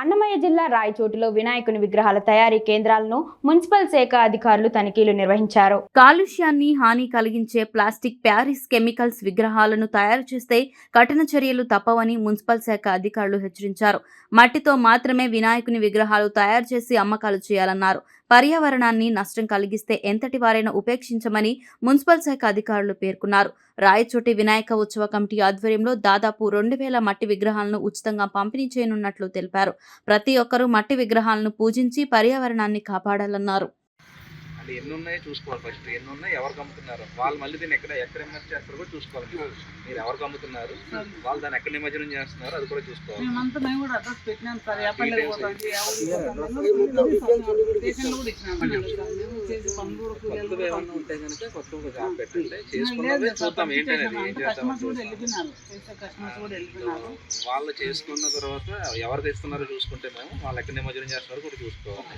అన్నమయ్య జిల్లా రాయచోటిలో వినాయకుని విగ్రహాల తయారీ కేంద్రాలను మున్సిపల్ శాఖ అధికారులు తనిఖీలు నిర్వహించారు. కాలుష్యాన్ని హాని కలిగించే ప్లాస్టిక్ ప్యారిస్ కెమికల్స్ విగ్రహాలను తయారు చేస్తే కఠిన చర్యలు తప్పవని మున్సిపల్ శాఖ అధికారులు హెచ్చరించారు. మట్టితో మాత్రమే వినాయకుని విగ్రహాలు తయారు చేసి అమ్మకాలు చేయాలన్నారు. పర్యావరణాన్ని నష్టం కలిగిస్తే ఎంతటి వారైనా ఉపేక్షించమని మున్సిపల్ శాఖ అధికారులు పేర్కొన్నారు. రాయచోటి వినాయక ఉత్సవ కమిటీ ఆధ్వర్యంలో దాదాపు రెండు వేల మట్టి విగ్రహాలను ఉచితంగా పంపిణీ చేయనున్నట్లు తెలిపారు. ప్రతి ఒక్కరూ మట్టి విగ్రహాలను పూజించి పర్యావరణాన్ని కాపాడాలన్నారు. అంటే ఎన్ని ఉన్నాయో చూసుకోవాలి ఫస్ట్ ఎన్ని ఉన్నాయి ఎవరికి అమ్ముతున్నారు వాళ్ళు మళ్ళీ దీన్ని ఎక్కడ ఎక్కడ ఇన్వెస్ట్ చేస్తారో కూడా చూసుకోవాలి. మీరు. ఎవరికి అమ్ముతున్నారు వాళ్ళు దాన్ని ఎక్కడ నిమజ్జనం చేస్తున్నారు? అది కూడా చూసుకోవాలి. ఏమన్నా ఉంటే కనుక కొత్త ఒక జాబ్ పెట్టండి. చేసుకున్నదే చూద్దాం. ఏంటనేది ఏం చేద్దాం వాళ్ళు చేసుకున్న తర్వాత ఎవరికి ఇస్తున్నారో చూసుకుంటే మేము వాళ్ళు ఎక్కడ నిమజ్జనం చేస్తున్నారో కూడా చూసుకోవాలి.